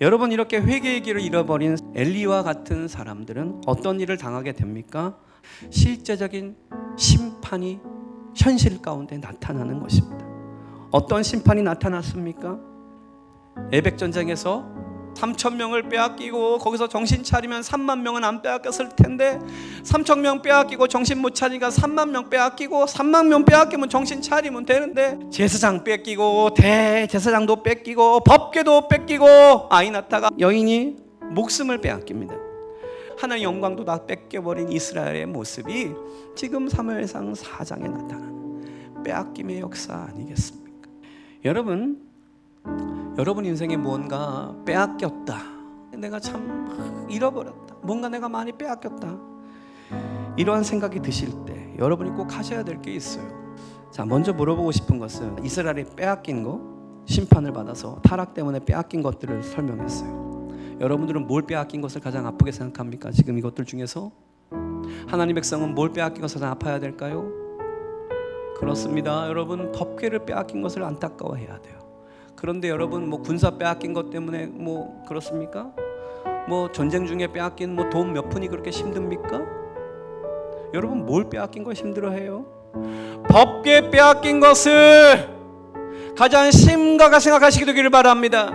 여러분 이렇게 회개의 길을 잃어버린 엘리와 같은 사람들은 어떤 일을 당하게 됩니까? 실제적인 심판이 현실 가운데 나타나는 것입니다. 어떤 심판이 나타났습니까? 에벡 전쟁에서 3천 명을 빼앗기고 거기서 정신 차리면 3만 명은 안 빼앗겼을 텐데 3천 명 빼앗기고 정신 못 차리니까 3만 명 빼앗기고 3만 명 빼앗기면 정신 차리면 되는데 제사장 뺏기고 대제사장도 뺏기고 법궤도 뺏기고 아이나타가 여인이 목숨을 빼앗깁니다. 하나의 영광도 다 뺏겨버린 이스라엘의 모습이 지금 사무엘상 4장에 나타나는 빼앗김의 역사 아니겠습니까? 여러분 여러분 인생에 뭔가 빼앗겼다. 내가 참 잃어버렸다. 뭔가 내가 많이 빼앗겼다. 이러한 생각이 드실 때 여러분이 꼭 하셔야 될 게 있어요. 자, 먼저 물어보고 싶은 것은 이스라엘이 빼앗긴 거, 심판을 받아서 타락 때문에 빼앗긴 것들을 설명했어요. 여러분들은 뭘 빼앗긴 것을 가장 아프게 생각합니까? 지금 이것들 중에서 하나님 백성은 뭘 빼앗긴 것을 가장 아파야 될까요? 그렇습니다. 여러분 법궤를 빼앗긴 것을 안타까워해야 돼요. 그런데 여러분 뭐 군사 빼앗긴 것 때문에 뭐 그렇습니까? 뭐 전쟁 중에 빼앗긴 뭐 돈 몇 푼이 그렇게 힘듭니까? 여러분 뭘 빼앗긴 거 힘들어해요? 법계 빼앗긴 것을 가장 심각하게 생각하시게 되기를 바랍니다.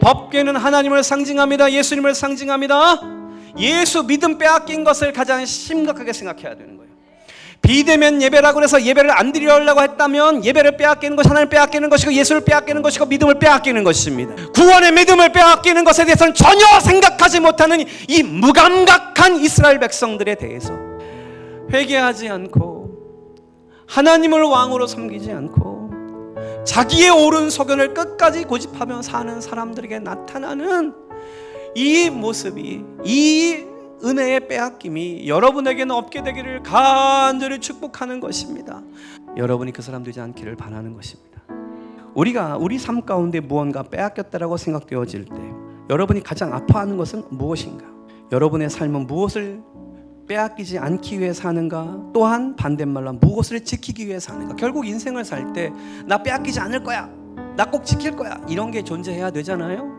법계는 하나님을 상징합니다. 예수님을 상징합니다. 예수 믿음 빼앗긴 것을 가장 심각하게 생각해야 되는 거예요. 비대면 예배라고 해서 예배를 안 드리려고 했다면 예배를 빼앗기는 것이 하나님 빼앗기는 것이고 예수를 빼앗기는 것이고 믿음을 빼앗기는 것입니다. 구원의 믿음을 빼앗기는 것에 대해서는 전혀 생각하지 못하는 이 무감각한 이스라엘 백성들에 대해서 회개하지 않고 하나님을 왕으로 섬기지 않고 자기의 옳은 소견을 끝까지 고집하며 사는 사람들에게 나타나는 이 모습이 이 은혜의 빼앗김이 여러분에게는 없게 되기를 간절히 축복하는 것입니다. 여러분이 그 사람 되지 않기를 바라는 것입니다. 우리가 우리 삶 가운데 무언가 빼앗겼다라고 생각되어질 때 여러분이 가장 아파하는 것은 무엇인가? 여러분의 삶은 무엇을 빼앗기지 않기 위해 사는가? 또한 반대말로 무엇을 지키기 위해 사는가? 결국 인생을 살 때 나 빼앗기지 않을 거야. 나 꼭 지킬 거야. 이런 게 존재해야 되잖아요.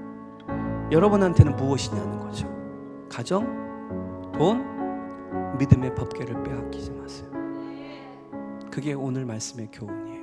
여러분한테는 무엇이냐는 거죠. 가정, 돈, 믿음의 법궤를 빼앗기지 마세요. 그게 오늘 말씀의 교훈이에요.